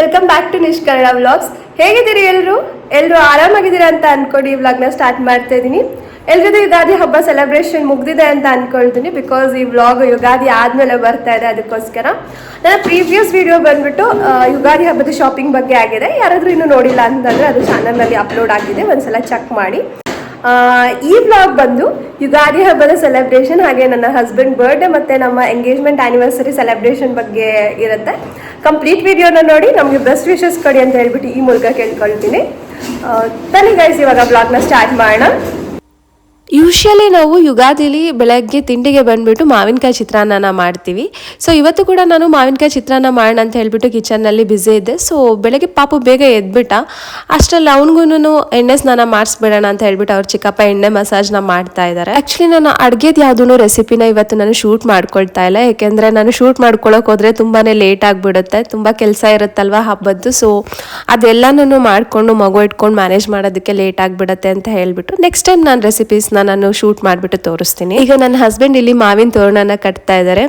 Welcome back to Nish vlogs. ಹೇಗಿದ್ದೀರಿ ಎಲ್ಲರೂ ಎಲ್ಲರೂ ಆರಾಮಾಗಿದ್ದೀರಾ ಅಂತ ಅನ್ಕೊಂಡು ಈ ವ್ಲಾಗ್ನ ಸ್ಟಾರ್ಟ್ ಮಾಡ್ತಾ ಇದ್ದೀನಿ. ಎಲ್ರದ್ದು ಯುಗಾದಿ ಹಬ್ಬ ಸೆಲೆಬ್ರೇಷನ್ ಮುಗ್ದಿದೆ ಅಂತ ಅಂದ್ಕೊಳ್ತೀನಿ ಬಿಕಾಸ್ ಈ ವ್ಲಾಗ್ ಯುಗಾದಿ ಆದಮೇಲೆ ಬರ್ತಾ ಇದೆ ಅದಕ್ಕೋಸ್ಕರ. ನನ್ನ ಪ್ರೀವಿಯಸ್ ವಿಡಿಯೋ ಬಂದ್ಬಿಟ್ಟು ಯುಗಾದಿ ಹಬ್ಬದ ಶಾಪಿಂಗ್ ಬಗ್ಗೆ ಆಗಿದೆ. ಯಾರಾದರೂ ಇನ್ನೂ ನೋಡಿಲ್ಲ ಅಂತಂದರೆ ಅದು ಚಾನಲ್ನಲ್ಲಿ ಅಪ್ಲೋಡ್ ಆಗಿದೆ. ಒಂದ್ಸಲ ಚೆಕ್ ಮಾಡಿ. ಈ ವ್ಲಾಗ್ ಬಂದು ಯುಗಾದಿ ಹಬ್ಬದ ಸೆಲೆಬ್ರೇಷನ್ ಹಾಗೆ ನನ್ನ ಹಸ್ಬೆಂಡ್ ಬರ್ಡೇ ಮತ್ತು ನಮ್ಮ ಎಂಗೇಜ್ಮೆಂಟ್ ಆ್ಯನಿವರ್ಸರಿ ಸೆಲೆಬ್ರೇಷನ್ ಬಗ್ಗೆ ಇರುತ್ತೆ. ಕಂಪ್ಲೀಟ್ ವಿಡಿಯೋನ ನೋಡಿ ನಮಗೆ ಬೆಸ್ಟ್ ವಿಶಸ್ ಕೊಡಿ ಅಂತ ಹೇಳ್ಬಿಟ್ಟು ಈ ಮೂಲಕ ಕೇಳ್ಕೊಳ್ತೀನಿ. ತನಿ ಗೈಸ್ ಇವಾಗ ಬ್ಲಾಗ್ನ ಸ್ಟಾರ್ಟ್ ಮಾಡೋಣ. ಯೂಶಲಿ ನಾವು ಯುಗಾದಿಲಿ ಬೆಳಗ್ಗೆ ತಿಂಡಿಗೆ ಬಂದ್ಬಿಟ್ಟು ಮಾವಿನಕಾಯಿ ಚಿತ್ರಾನ್ನ ಮಾಡ್ತೀವಿ. ಸೊ ಇವತ್ತು ಕೂಡ ನಾನು ಮಾವಿನಕಾಯಿ ಚಿತ್ರಾನ್ನ ಮಾಡೋಣ ಅಂತ ಹೇಳ್ಬಿಟ್ಟು ಕಿಚನ್ನಲ್ಲಿ ಬ್ಯುಸಿ ಇದ್ದೆ. ಸೊ ಬೆಳಗ್ಗೆ ಪಾಪು ಬೇಗ ಎದ್ಬಿಟ್ಟ. ಅಷ್ಟರಲ್ಲಿ ಅವನಿಗೂ ಎಣ್ಣೆ ಸ್ನಾನ ಮಾಡಿಸ್ಬಿಡೋಣ ಅಂತ ಹೇಳ್ಬಿಟ್ಟು ಅವ್ರ ಚಿಕ್ಕಪ್ಪ ಎಣ್ಣೆ ಮಸಾಜ್ನ ಮಾಡ್ತಾ ಇದ್ದಾರೆ. ಆ್ಯಕ್ಚುಲಿ ನಾನು ಅಡುಗೆದು ಯಾವುದೂ ರೆಸಿಪಿನ ಇವತ್ತು ನಾನು ಶೂಟ್ ಮಾಡ್ಕೊಳ್ತಾ ಇಲ್ಲ. ಯಾಕೆಂದರೆ ನಾನು ಶೂಟ್ ಮಾಡ್ಕೊಳ್ಳೋಕೆ ಹೋದರೆ ತುಂಬಾ ಲೇಟ್ ಆಗಿಬಿಡುತ್ತೆ. ತುಂಬ ಕೆಲಸ ಇರುತ್ತಲ್ವ ಹಬ್ಬದ್ದು. ಸೊ ಅದೆಲ್ಲನೂ ಮಾಡಿಕೊಂಡು ಮಗು ಇಟ್ಕೊಂಡು ಮ್ಯಾನೇಜ್ ಮಾಡೋದಕ್ಕೆ ಲೇಟ್ ಆಗಿಬಿಡುತ್ತೆ ಅಂತ ಹೇಳಿಬಿಟ್ಟು. ನೆಕ್ಸ್ಟ್ ಟೈಮ್ ನಾನು ರೆಸಿಪೀಸ್ನ ನಾನು ಶೂಟ್ ಮಾಡಿಬಿಟ್ಟು ತೋರಿಸ್ತೀನಿ. ಈಗ ನನ್ನ ಹಸ್ಬೆಂಡ್ ಇಲ್ಲಿ ಮಾವಿನ ತೋರಣನ ಕಟ್ತಾ ಇದ್ದಾರೆ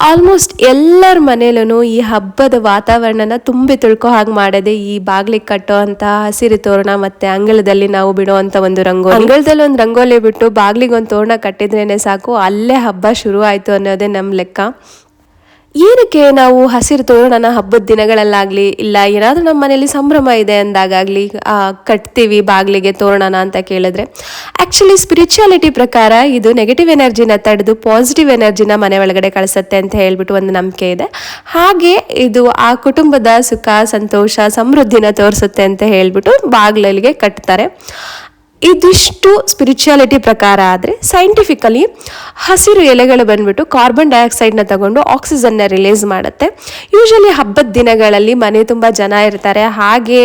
ಆಲ್ಮೋಸ್ಟ್ ಎಲ್ಲರ ಮನೇಲೂ ಈ ಹಬ್ಬದ ವಾತಾವರಣನ ತುಂಬಿ ತುಳ್ಕೋ ಹಾಗೆ ಮಾಡದೆ ಈ ಬಾಗ್ಲಿಗೆ ಕಟ್ಟೋ ಅಂತ ಹಸಿರು ತೋರಣ ಮತ್ತೆ ಅಂಗಳದಲ್ಲಿ ನಾವು ಬಿಡೋ ಅಂತ ಒಂದು ರಂಗೋಲಿ. ಅಂಗಳದಲ್ಲಿ ಒಂದು ರಂಗೋಲಿ ಬಿಟ್ಟು ಬಾಗ್ಲಿಗೆ ಒಂದು ತೋರಣ ಕಟ್ಟಿದ್ರೇನೆ ಸಾಕು. ಅಲ್ಲೇ ಹಬ್ಬ ಶುರು ಆಯ್ತು ಅನ್ನೋದೇ ನಮ್ಮ ಲೆಕ್ಕ. ಏನಕ್ಕೆ ನಾವು ಹಸಿರು ತೋರಣನ ಹಬ್ಬದ ದಿನಗಳಲ್ಲಾಗಲಿ ಇಲ್ಲ ಏನಾದರೂ ನಮ್ಮ ಮನೆಯಲ್ಲಿ ಸಂಭ್ರಮ ಇದೆ ಅಂದಾಗಲಿ ಕಟ್ತೀವಿ ಬಾಗಿಲಿಗೆ ತೋರಣನ ಅಂತ ಕೇಳಿದ್ರೆ. ಆ್ಯಕ್ಚುಲಿ ಸ್ಪಿರಿಚುಯಾಲಿಟಿ ಪ್ರಕಾರ ಇದು ನೆಗೆಟಿವ್ ಎನರ್ಜಿನ ತಡೆದು ಪಾಸಿಟಿವ್ ಎನರ್ಜಿನ ಮನೆ ಒಳಗಡೆ ಕಳಿಸುತ್ತೆ ಅಂತ ಹೇಳ್ಬಿಟ್ಟು ಒಂದು ನಂಬಿಕೆ ಇದೆ. ಹಾಗೆ ಇದು ಆ ಕುಟುಂಬದ ಸುಖ, ಸಂತೋಷ, ಸಮೃದ್ಧಿನ ತೋರಿಸುತ್ತೆ ಅಂತ ಹೇಳ್ಬಿಟ್ಟು ಬಾಗಿಲಲ್ಲಿಗೆ ಕಟ್ತಾರೆ. ಇದಿಷ್ಟು ಸ್ಪಿರಿಚುಯಾಲಿಟಿ ಪ್ರಕಾರ ಆದರೆ ಸೈಂಟಿಫಿಕಲಿ ಹಸಿರು ಎಲೆಗಳು ಬಂದ್ಬಿಟ್ಟು ಕಾರ್ಬನ್ ಡೈಆಕ್ಸೈಡ್ನ ತಗೊಂಡು ಆಕ್ಸಿಜನ್ನ ರಿಲೀಸ್ ಮಾಡುತ್ತೆ. ಯೂಶಲಿ ಹಬ್ಬದ ದಿನಗಳಲ್ಲಿ ಮನೆ ತುಂಬ ಜನ ಇರ್ತಾರೆ, ಹಾಗೆ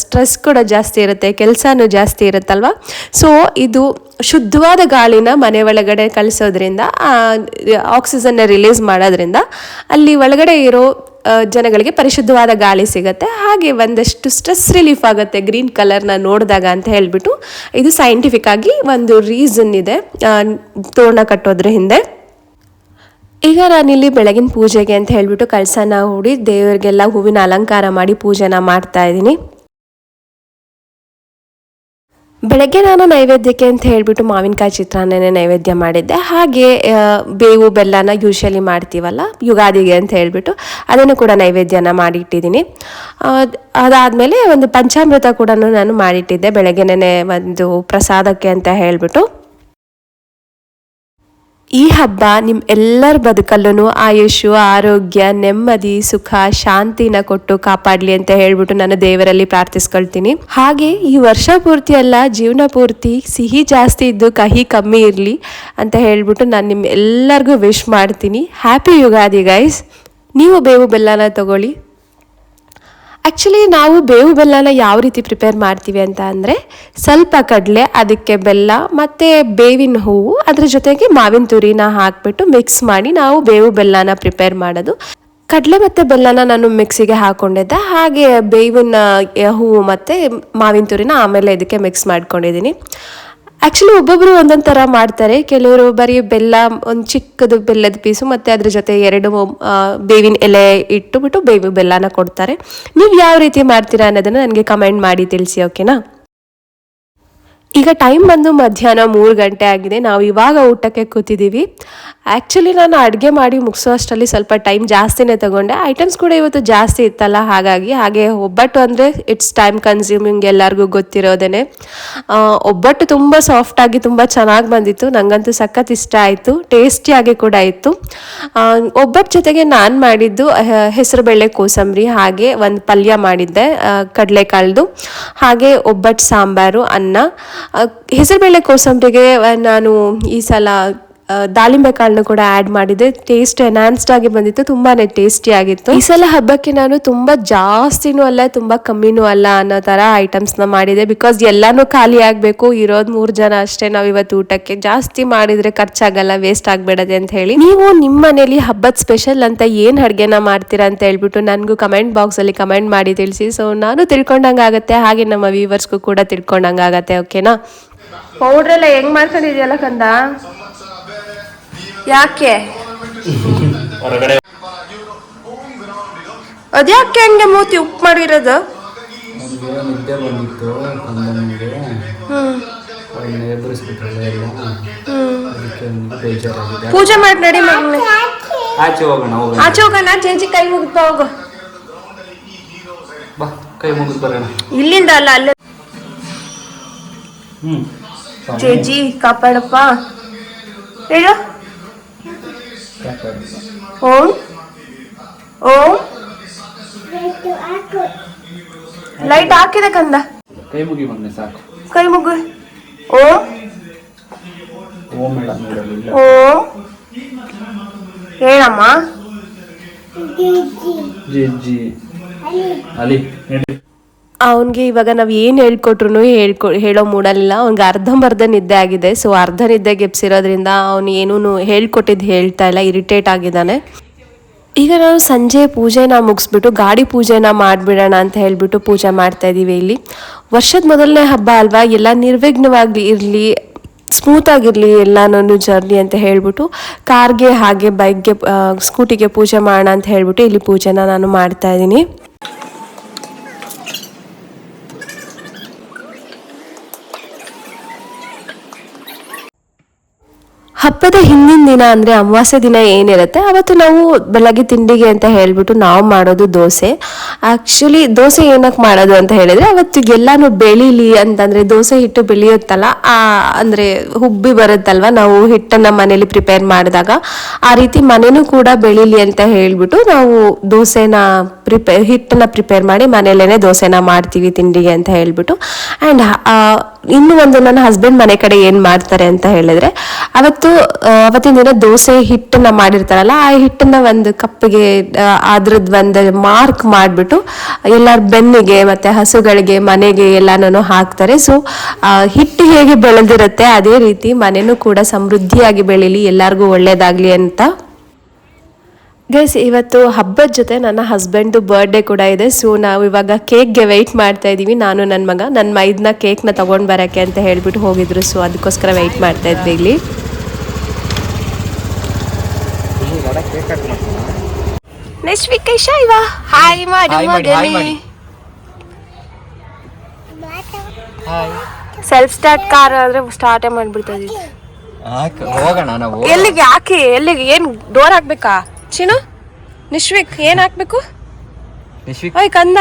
ಸ್ಟ್ರೆಸ್ ಕೂಡ ಜಾಸ್ತಿ ಇರುತ್ತೆ, ಕೆಲಸನೂ ಜಾಸ್ತಿ ಇರುತ್ತಲ್ವ? ಸೊ ಇದು ಶುದ್ಧವಾದ ಗಾಳಿನ ಮನೆ ಒಳಗಡೆ ಕಳಿಸೋದ್ರಿಂದ ಆಕ್ಸಿಜನ್ನ ರಿಲೀಸ್ ಮಾಡೋದ್ರಿಂದ ಅಲ್ಲಿ ಒಳಗಡೆ ಇರೋ ಜನಗಳಿಗೆ ಪರಿಶುದ್ಧವಾದ ಗಾಳಿ ಸಿಗುತ್ತೆ. ಹಾಗೆ ಒಂದಷ್ಟು ಸ್ಟ್ರೆಸ್ ರಿಲೀಫ್ ಆಗುತ್ತೆ ಗ್ರೀನ್ ಕಲರ್ನ ನೋಡಿದಾಗ ಅಂತ ಹೇಳಿಬಿಟ್ಟು ಇದು ಸೈಂಟಿಫಿಕ್ ಆಗಿ ಒಂದು ರೀಸನ್ ಇದೆ. ತೋರಣ ಕಟ್ಟೋದ್ರ ಹಿಂದೆ. ಈಗ ನಾನಿಲ್ಲಿ ಬೆಳಗಿನ ಪೂಜೆಗೆ ಅಂತ ಹೇಳಿಬಿಟ್ಟು ಕಳಸನ ಹೂಡಿ ದೇವರಿಗೆಲ್ಲ ಹೂವಿನ ಅಲಂಕಾರ ಮಾಡಿ ಪೂಜೆನ ಮಾಡ್ತಾ ಇದ್ದೀನಿ. ಬೆಳಗ್ಗೆ ನಾನು ನೈವೇದ್ಯಕ್ಕೆ ಅಂತ ಹೇಳಿಬಿಟ್ಟು ಮಾವಿನಕಾಯಿ ಚಿತ್ರಾನ್ನನೇ ನೈವೇದ್ಯ ಮಾಡಿದ್ದೆ. ಹಾಗೆ ಬೇವು ಬೆಲ್ಲನ ಯೂಶಲಿ ಮಾಡ್ತೀವಲ್ಲ, ಯುಗಾದಿಗೆ ಅಂತ ಹೇಳಿಬಿಟ್ಟು ಅದನ್ನು ಕೂಡ ನೈವೇದ್ಯನ ಮಾಡಿಟ್ಟಿದ್ದೀನಿ. ಅದಾದಮೇಲೆ ಒಂದು ಪಂಚಾಮೃತ ಕೂಡ ನಾನು ಮಾಡಿಟ್ಟಿದ್ದೆ ಬೆಳಗ್ಗೆನೇ ಒಂದು ಪ್ರಸಾದಕ್ಕೆ ಅಂತ ಹೇಳ್ಬಿಟ್ಟು. ಈ ಹಬ್ಬ ನಿಮ್ಮ ಎಲ್ಲರ ಬದುಕಲ್ಲೂ ಆಯುಷು ಆರೋಗ್ಯ, ನೆಮ್ಮದಿ, ಸುಖ, ಶಾಂತಿನ ಕೊಟ್ಟು ಕಾಪಾಡಲಿ ಅಂತ ಹೇಳ್ಬಿಟ್ಟು ನಾನು ದೇವರಲ್ಲಿ ಪ್ರಾರ್ಥಿಸ್ಕೊಳ್ತೀನಿ. ಹಾಗೆ ಈ ವರ್ಷ ಪೂರ್ತಿ ಅಲ್ಲ, ಜೀವನ ಪೂರ್ತಿ ಸಿಹಿ ಜಾಸ್ತಿ ಇದ್ದು ಕಹಿ ಕಮ್ಮಿ ಇರಲಿ ಅಂತ ಹೇಳ್ಬಿಟ್ಟು ನಾನು ನಿಮ್ಮ ಎಲ್ಲರಿಗೂ ವಿಶ್ ಮಾಡ್ತೀನಿ. ಹ್ಯಾಪಿ ಯುಗಾದಿ ಗೈಸ್ ನೀವು ಬೇವು ಬೆಲ್ಲನ ತಗೊಳ್ಳಿ. ಆ್ಯಕ್ಚುಲಿ ನಾವು ಬೇವು ಬೆಲ್ಲನ ಯಾವ ರೀತಿ ಪ್ರಿಪೇರ್ ಮಾಡ್ತೀವಿ ಅಂತ ಅಂದರೆ ಸ್ವಲ್ಪ ಕಡಲೆ, ಅದಕ್ಕೆ ಬೆಲ್ಲ ಮತ್ತು ಬೇವಿನ ಹೂವು, ಅದ್ರ ಜೊತೆಗೆ ಮಾವಿನ ತುರಿನ ಹಾಕಿಬಿಟ್ಟು ಮಿಕ್ಸ್ ಮಾಡಿ ನಾವು ಬೇವು ಬೆಲ್ಲನ ಪ್ರಿಪೇರ್ ಮಾಡೋದು. ಕಡಲೆ ಮತ್ತು ಬೆಲ್ಲನ ನಾನು ಮಿಕ್ಸಿಗೆ ಹಾಕ್ಕೊಂಡಿದ್ದೆ ಹಾಗೆ ಬೇವಿನ ಹೂವು ಮತ್ತು ಮಾವಿನ ತುರಿನ ಆಮೇಲೆ ಇದಕ್ಕೆ ಮಿಕ್ಸ್ ಮಾಡ್ಕೊಂಡಿದ್ದೀನಿ. ಆ್ಯಕ್ಚುಲಿ ಒಬ್ಬೊಬ್ಬರು ಒಂದೊಂದು ಥರ ಮಾಡ್ತಾರೆ. ಕೆಲವರು ಬರೀ ಬೆಲ್ಲ, ಒಂದು ಚಿಕ್ಕದು ಬೆಲ್ಲದ ಪೀಸು ಮತ್ತು ಅದ್ರ ಜೊತೆ ಎರಡು ಬೇವಿನ ಎಲೆ ಇಟ್ಟುಬಿಟ್ಟು ಬೇವು ಬೆಲ್ಲನ ಕೊಡ್ತಾರೆ. ನೀವು ಯಾವ ರೀತಿ ಮಾಡ್ತೀರಾ ಅನ್ನೋದನ್ನು ನನಗೆ ಕಮೆಂಟ್ ಮಾಡಿ ತಿಳಿಸಿ ಓಕೆನಾ ಈಗ ಟೈಮ್ ಬಂದು ಮಧ್ಯಾಹ್ನ ಮೂರು ಗಂಟೆ ಆಗಿದೆ. ನಾವು ಇವಾಗ ಊಟಕ್ಕೆ ಕೂತಿದ್ದೀವಿ. ಆ್ಯಕ್ಚುಲಿ ನಾನು ಅಡುಗೆ ಮಾಡಿ ಮುಗಿಸೋ ಅಷ್ಟರಲ್ಲಿ ಸ್ವಲ್ಪ ಟೈಮ್ ಜಾಸ್ತಿನೇ ತಗೊಂಡೆ. ಐಟಮ್ಸ್ ಕೂಡ ಇವತ್ತು ಜಾಸ್ತಿ ಇತ್ತಲ್ಲ, ಹಾಗಾಗಿ ಹಾಗೆ ಒಬ್ಬಟ್ಟು ಅಂದರೆ ಇಟ್ಸ್ ಟೈಮ್ ಕನ್ಸ್ಯೂಮಿಂಗ್ ಎಲ್ಲರಿಗೂ ಗೊತ್ತಿರೋದೇ ಒಬ್ಬಟ್ಟು ತುಂಬ ಸಾಫ್ಟಾಗಿ ತುಂಬ ಚೆನ್ನಾಗಿ ಬಂದಿತ್ತು. ನನಗಂತೂ ಸಖತ್ ಇಷ್ಟ ಆಯಿತು. ಟೇಸ್ಟಿಯಾಗಿ ಕೂಡ ಇತ್ತು. ಒಬ್ಬಟ್ಟು ಜೊತೆಗೆ ನಾನು ಮಾಡಿದ್ದು ಹೆಸರುಬೇಳೆ ಕೋಸಂಬರಿ, ಹಾಗೆ ಒಂದು ಪಲ್ಯ ಮಾಡಿದ್ದೆ ಕಡಲೆಕಾಳ್ದು. ಹಾಗೆ ಒಬ್ಬಟ್ಟು ಸಾಂಬಾರು, ಅನ್ನ. ಹೆಸರುಬೇಳೆ ಕೋಸಂಬರಿಗೆ ನಾನು ಈ ಸಲ ದಾಳಿಂಬೆ ಕಾಳನ್ನು ಕೂಡ ಆ್ಯಡ್ ಮಾಡಿದೆ. ಟೇಸ್ಟ್ ಎನ್ಹಾನ್ಸ್ಡ್ ಆಗಿ ಬಂದಿತ್ತು ತುಂಬಾ ಟೇಸ್ಟಿ ಆಗಿತ್ತು. ಈ ಸಲ ಹಬ್ಬಕ್ಕೆ ನಾನು ತುಂಬ ಜಾಸ್ತಿನೂ ಅಲ್ಲ, ತುಂಬ ಕಮ್ಮಿನೂ ಅಲ್ಲ ಅನ್ನೋ ಥರ ಐಟಮ್ಸ್ನ ಮಾಡಿದೆ. ಬಿಕಾಸ್ ಎಲ್ಲಾನು ಖಾಲಿ ಆಗಬೇಕು, ಇರೋದು ಮೂರು ಜನ ಅಷ್ಟೇ, ನಾವು ಇವತ್ತು ಊಟಕ್ಕೆ. ಜಾಸ್ತಿ ಮಾಡಿದರೆ ಖರ್ಚಾಗಲ್ಲ ವೇಸ್ಟ್ ಆಗಬೇಡದೆ ಅಂತ ಹೇಳಿ. ನೀವು ನಿಮ್ಮ ಮನೇಲಿ ಹಬ್ಬದ ಸ್ಪೆಷಲ್ ಅಂತ ಏನು ಅಡುಗೆನ ಮಾಡ್ತೀರಾ ಅಂತ ಹೇಳ್ಬಿಟ್ಟು ನನಗೂ ಕಮೆಂಟ್ ಬಾಕ್ಸಲ್ಲಿ ಕಮೆಂಟ್ ಮಾಡಿ ತಿಳಿಸಿ. ಸೊ ನಾನು ತಿಳ್ಕೊಂಡಂಗೆ ಆಗುತ್ತೆ, ಹಾಗೆ ನಮ್ಮ ವ್ಯೂವರ್ಸ್ಗೂ ಕೂಡ ತಿಳ್ಕೊಂಡಂಗೆ ಆಗುತ್ತೆ ಓಕೆನಾ ಪೌಡ್ರೆಲ್ಲ ಹೆಂಗ್ ಮಾಡ್ಕೊಂಡಿದ್ಯಲ್ಲ ಕಂದ? ಯಾಕೆ? ಹೊರಗಡೆ ಅದ್ಯಾಕೆ ಹಂಗೆ ಮೂತಿ ಉಪ್ಪು ಮಾಡಿರೋದು? ನಿದ್ದೆ ಬಂದಿತ್ತು ನನಗೆ ಪೂಜೆ ಮಾಡಿ ನಡಿ ಮಗನೆ. ಆಚೆ ಹೋಗೋಣ ಆಚೆ ಹೋಗೋಣ ಚೇಂಜಿ ಕೈ ಮುಗಿದ್ಬಾ ಹೋಗು. ಬಾ ಕೈ ಮುಗಿದು ಬರೋಣ. ಇಲ್ಲಿಂದ ಅಲ್ಲ ಅಲ್ಲ. ಹ್ಮ್. ಚೇಜಿ ಕಾಪಾಡಪ್ಪ. ಹೇಳು. ಓಂ ಓಂ ಲೈಟ್ ಹಾಕಿದೆ ಕಂದ. ಕೈ ಮುಗಿ ಮೊನ್ನೆ ಸಾಕು. ಕೈ ಮುಗು. ಓ. ಓ ಹೇಳಮ್ಮ ಜಿ ಜಿ. ಅಲಿ ಅವನಿಗೆ ಇವಾಗ ನಾವು ಏನು ಹೇಳ್ಕೊಟ್ರು ಹೇಳ್ಕೊ, ಹೇಳೋ ಮೂಡಲಿಲ್ಲ ಅವ್ನಿಗೆ ಅರ್ಧಂಬರ್ಧ ನಿದ್ದೆ ಆಗಿದೆ. ಸೊ ಅರ್ಧ ನಿದ್ದೆ ಗೆಪ್ಸಿರೋದ್ರಿಂದ ಅವನು ಏನೂ ಹೇಳ್ಕೊಟ್ಟಿದ್ದು ಹೇಳ್ತಾ ಇಲ್ಲ, ಇರಿಟೇಟ್ ಆಗಿದ್ದಾನೆ. ಈಗ ನಾವು ಸಂಜೆ ಪೂಜೆನ ಮುಗಿಸ್ಬಿಟ್ಟು, ಗಾಡಿ ಪೂಜೆನ ಮಾಡಿಬಿಡೋಣ ಅಂತ ಹೇಳಿಬಿಟ್ಟು ಪೂಜೆ ಮಾಡ್ತಾ ಇದ್ದೀವಿ ಇಲ್ಲಿ. ವರ್ಷದ ಮೊದಲನೇ ಹಬ್ಬ ಅಲ್ವಾ? ಎಲ್ಲ ನಿರ್ವಿಘ್ನವಾಗಿ ಇರಲಿ, ಸ್ಮೂತ್ ಆಗಿರಲಿ ಎಲ್ಲಾನು ಜರ್ನಿ ಅಂತ ಹೇಳಿಬಿಟ್ಟು, ಕಾರ್ಗೆ, ಹಾಗೆ, ಬೈಕ್ಗೆ ಸ್ಕೂಟಿಗೆ ಪೂಜೆ ಮಾಡೋಣ ಅಂತ ಹೇಳಿಬಿಟ್ಟು ಇಲ್ಲಿ ಪೂಜೆನ ನಾನು ಮಾಡ್ತಾ ಇದ್ದೀನಿ ಹಬ್ಬದ ಹಿಂದಿನ ದಿನ ಅಂದರೆ ಅಮಾವಾಸ್ಯೆ ದಿನ ಏನಿರುತ್ತೆ, ಅವತ್ತು ನಾವು ಬೆಳಗ್ಗೆ ತಿಂಡಿಗೆ ಅಂತ ಹೇಳಿಬಿಟ್ಟು ನಾವು ಮಾಡೋದು ದೋಸೆ. ಆ್ಯಕ್ಚುಲಿ ದೋಸೆ ಏನಕ್ಕೆ ಮಾಡೋದು ಅಂತ ಹೇಳಿದ್ರೆ, ಅವತ್ತು ಎಲ್ಲಾನು ಬೆಳೀಲಿ ಅಂತಂದರೆ ದೋಸೆ ಹಿಟ್ಟು ಬೆಳೆಯುತ್ತಲ್ಲ, ಆ ಅಂದರೆ ಹುಬ್ಬಿ ಬರುತ್ತಲ್ವ, ನಾವು ಹಿಟ್ಟನ್ನು ಮನೇಲಿ ಪ್ರಿಪೇರ್ ಮಾಡಿದಾಗ, ಆ ರೀತಿ ಮನೆನೂ ಕೂಡ ಬೆಳೀಲಿ ಅಂತ ಹೇಳಿಬಿಟ್ಟು ನಾವು ದೋಸೆನ ಪ್ರಿಪೇರ್ ಹಿಟ್ಟನ್ನು ಪ್ರಿಪೇರ್ ಮಾಡಿ ಮನೆಯಲ್ಲೇ ದೋಸೆನ ಮಾಡ್ತೀವಿ ತಿಂಡಿಗೆ ಅಂತ ಹೇಳಿಬಿಟ್ಟು. ಆ್ಯಂಡ್ ಇನ್ನು ಒಂದು ನನ್ನ ಹಸ್ಬೆಂಡ್ ಮನೆ ಕಡೆ ಏನು ಮಾಡ್ತಾರೆ ಅಂತ ಹೇಳಿದ್ರೆ, ಅವತ್ತು ಅವತ್ತಿನ ದಿನ ದೋಸೆ ಹಿಟ್ಟನ್ನ ಮಾಡಿರ್ತಾರಲ್ಲ, ಆ ಹಿಟ್ಟನ್ನ ಒಂದು ಕಪ್ಪಿಗೆ ಅದ್ರದ್ ಅದ್ರದ್ದು ಒಂದು ಮಾರ್ಕ್ ಮಾಡಿಬಿಟ್ಟು, ಎಲ್ಲರ ಬೆನ್ನಿಗೆ ಮತ್ತೆ ಹಸುಗಳಿಗೆ, ಮನೆಗೆ ಎಲ್ಲಾನು ಹಾಕ್ತಾರೆ. ಸೊ ಹಿಟ್ಟು ಹೇಗೆ ಬೆಳೆದಿರುತ್ತೆ, ಅದೇ ರೀತಿ ಮನೆನೂ ಕೂಡ ಸಮೃದ್ಧಿಯಾಗಿ ಬೆಳೀಲಿ, ಎಲ್ಲರಿಗೂ ಒಳ್ಳೇದಾಗ್ಲಿ ಅಂತ ಗೈಸ್ ಇವತ್ತು ಹಬ್ಬದ ಜೊತೆ ನನ್ನ ಹಸ್ಬೆಂಡ್ದು ಬರ್ಡೇ ಕೂಡ ಇದೆ. ಸೊ ನಾವು ಇವಾಗ ಕೇಕ್ಗೆ ವೆಯ್ಟ್ ಮಾಡ್ತಾ ಇದ್ದೀವಿ ನಾನು ನನ್ನ ಮಗ ನನ್ನ ಮೈದ್ನ ಕೇಕ್ನ ತೊಗೊಂಡು ಬರೋಕ್ಕೆ ಅಂತ ಹೇಳಿಬಿಟ್ಟು ಹೋಗಿದ್ರು. ಸೊ ಅದಕ್ಕೋಸ್ಕರ ವೆಯ್ಟ್ ಮಾಡ್ತಾ ಇದ್ವಿ ಇಲ್ಲಿ. ನೆಕ್ಸ್ಟ್ ವೀಕ್ ಹಾಯ್ ಮಾಡು ಸೆಲ್ಫ್ ಸ್ಟಾರ್ಟ್ ಕಾರ್ ಆದ್ರೆ ಸ್ಟಾರ್ಟೇ ಮಾಡ್ಬಿಡ್ತಾ ಇದ್ದೀವಿ ಹೋಗೋಣ ನಾವು? ಎಲ್ಲಿಗೆ ಹಾಕಿ ಎಲ್ಲಿಗೆ ಏನು ಡೋರ್ ಹಾಕ್ಬೇಕಾ? ಚಿನು ನಿಶ್ವಿಕ್ ಏನ್ ಹಾಕ್ಬೇಕು? ನಿಶ್ವಿಕ್. ಓಯ್ ಕಂದ.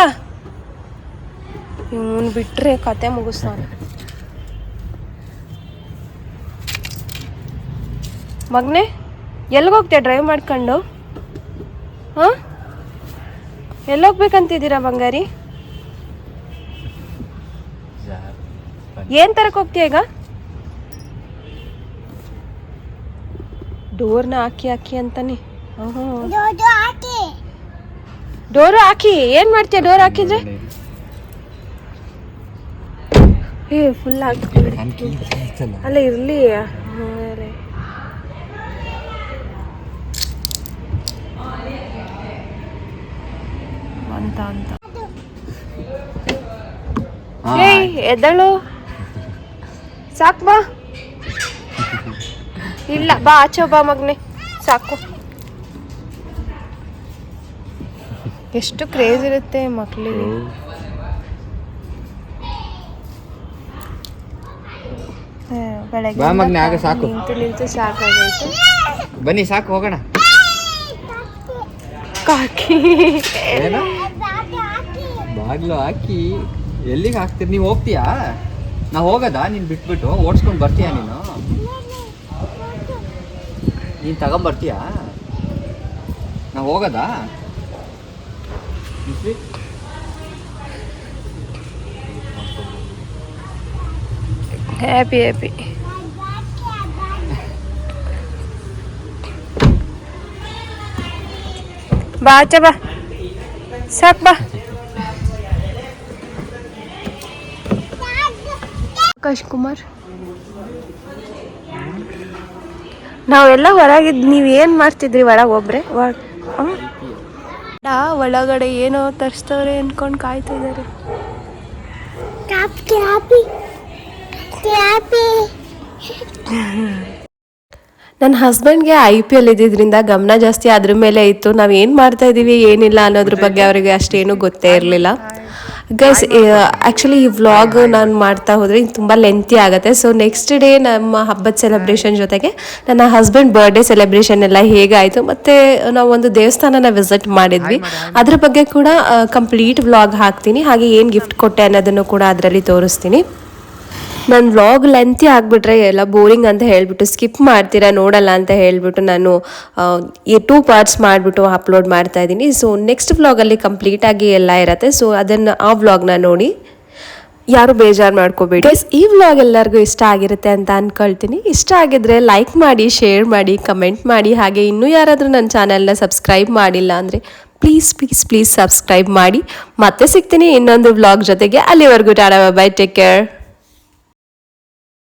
ಇವನ್ ಬಿಟ್ರೆ ಕತೆ ಮುಗಿಸ್ತಾನೆ. ಮಗ್ನೆ ಎಲ್ಲಿಗೋಗ್ತೀಯ ಡ್ರೈವ್ ಮಾಡ್ಕೊಂಡು? ಹಾಂ? ಎಲ್ಲೋಗ್ಬೇಕಂತಿದ್ದೀರಾ ಬಂಗಾರಿ? ಏನ್ ತರಕ್ ಹೋಗ್ತೀಯ ಈಗ? ಡೋರ್ನ ಹಾಕಿ ಹಾಕಿ ಅಂತಾನೆ. ಡೋರು ಹಾಕಿ ಏನ್ ಮಾಡ್ತೀಯ ಡೋರ್ ಹಾಕಿದ್ರೆ? ಏ ಫುಲ್ ಹಾಕಿ. ಅಲ್ಲ ಇರ್ಲಿ. ಅಂತ ಅಂತ. ಏಯ್ ಎದ್ದಳು. ಸಾಕು ಬಾ. ಇಲ್ಲ ಬಾ ಆಚೋ ಬಾ ಮಗ್ನೆ. ಸಾಕು. ಎಷ್ಟು ಕ್ರೇಜ್ ಇರುತ್ತೆ ಮಕ್ಕಳಿಗೆ ಬೆಳಗ್ಗೆ ಸಾಕು. ನಿಂತು ಬನ್ನಿ ಸಾಕು ಹೋಗೋಣ. ಕಾಕಿ. ಏನು? ಬಾಗ್ಲು ಹಾಕಿ. ಎಲ್ಲಿಗೆ ಹಾಕ್ತೀರಿ? ನೀವು ಹೋಗ್ತೀಯಾ? ನಾ ಹೋಗೋದಾ? ನೀನು ಬಿಟ್ಬಿಟ್ಟು ಓಡಿಸ್ಕೊಂಡು ಬರ್ತೀಯಾ ನೀನು? ನೀನು ತಗೊಂಬರ್ತೀಯಾ? ನಾ ಹೋಗೋದಾ? ನಿಶ್ವಿಕ್? ಹ್ಯಾಪಿ ಹ್ಯಾಪಿ ಬಾ ಆಚೆ ಬಾ ಸಾಕ್ ಬಾ ಆಕಾಶ್ ಕುಮಾರ್ ನಾವೆಲ್ಲ ಹೊರಗಿದ್ ನೀವು ಏನು ಮಾಡ್ತಿದ್ರಿ ಒಳಗೆ ಒಬ್ರೆ? ಒಳಗ್- ಒಳಗಡೆ ಏನೋ ತರಿಸ್ತವ್ರೆ ಅನ್ಕೊಂಡು ಕಾಯ್ತಾ ಇದಾರೆ ನನ್ನ ಹಸ್ಬೆಂಡ್ಗೆ ಐ ಪಿ ಎಲ್ ಇದ್ದಿದ್ರಿಂದ ಗಮನ ಜಾಸ್ತಿ ಅದ್ರ ಮೇಲೆ ಇತ್ತು. ನಾವು ಏನು ಮಾಡ್ತಾ ಇದ್ದೀವಿ ಏನಿಲ್ಲ ಅನ್ನೋದ್ರ ಬಗ್ಗೆ ಅವರಿಗೆ ಅಷ್ಟೇನು ಗೊತ್ತೇ ಇರಲಿಲ್ಲ. ಗೈಸ್ ಆ್ಯಕ್ಚುಲಿ ಈ ವ್ಲಾಗ್ ನಾನು ಮಾಡ್ತಾ ಹೋದರೆ ತುಂಬ ಲೆಂತಿ ಆಗುತ್ತೆ. ಸೊ ನೆಕ್ಸ್ಟ್ ಡೇ ನಮ್ಮ ಹಬ್ಬದ ಸೆಲೆಬ್ರೇಷನ್ ಜೊತೆಗೆ ನನ್ನ ಹಸ್ಬೆಂಡ್ ಬರ್ಡೇ ಸೆಲೆಬ್ರೇಷನ್ ಎಲ್ಲ ಹೇಗಾಯಿತು ಮತ್ತು ನಾವು ಒಂದು ದೇವಸ್ಥಾನನ ವಿಸಿಟ್ ಮಾಡಿದ್ವಿ. ಅದ್ರ ಬಗ್ಗೆ ಕೂಡ ಕಂಪ್ಲೀಟ್ ವ್ಲಾಗ್ ಹಾಕ್ತೀನಿ. ಹಾಗೆ ಏನು ಗಿಫ್ಟ್ ಕೊಟ್ಟೆ ಅನ್ನೋದನ್ನು ಕೂಡ ಅದರಲ್ಲಿ ತೋರಿಸ್ತೀನಿ. ನನ್ನ ವ್ಲಾಗ್ ಲೆಂತಿ ಆಗಿಬಿಟ್ರೆ ಎಲ್ಲ ಬೋರಿಂಗ್ ಅಂತ ಹೇಳಿಬಿಟ್ಟು ಸ್ಕಿಪ್ ಮಾಡ್ತೀರಾ ನೋಡಲ್ಲ ಅಂತ ಹೇಳಿಬಿಟ್ಟು ನಾನು ಈ ಟೂ ಪಾರ್ಟ್ಸ್ ಮಾಡಿಬಿಟ್ಟು ಅಪ್ಲೋಡ್ ಮಾಡ್ತಾ ಇದ್ದೀನಿ. ಸೊ ನೆಕ್ಸ್ಟ್ ವ್ಲಾಗಲ್ಲಿ ಕಂಪ್ಲೀಟಾಗಿ ಎಲ್ಲ ಇರುತ್ತೆ. ಸೊ ಅದನ್ನು ಆ ವ್ಲಾಗ್ನ ನೋಡಿ. ಯಾರು ಬೇಜಾರು ಮಾಡ್ಕೋಬೇಡಿ. ಈ ವ್ಲಾಗ್ ಎಲ್ಲರಿಗೂ ಇಷ್ಟ ಆಗಿರುತ್ತೆ ಅಂತ ಅಂದ್ಕೊಳ್ತೀನಿ ಇಷ್ಟ ಆಗಿದ್ರೆ ಲೈಕ್ ಮಾಡಿ ಶೇರ್ ಮಾಡಿ ಕಮೆಂಟ್ ಮಾಡಿ. ಹಾಗೆ ಇನ್ನೂ ಯಾರಾದರೂ ನನ್ನ ಚಾನಲ್ನ ಸಬ್ಸ್ಕ್ರೈಬ್ ಮಾಡಿಲ್ಲ ಅಂದರೆ ಪ್ಲೀಸ್ ಪ್ಲೀಸ್ ಪ್ಲೀಸ್ ಸಬ್ಸ್ಕ್ರೈಬ್ ಮಾಡಿ. ಮತ್ತೆ ಸಿಗ್ತೀನಿ ಇನ್ನೊಂದು ವ್ಲಾಗ್ ಜೊತೆಗೆ. ಅಲ್ಲಿವರೆಗೂ ಟಾಡಾ ಬೈ ಟೇಕ್ ಕೇರ್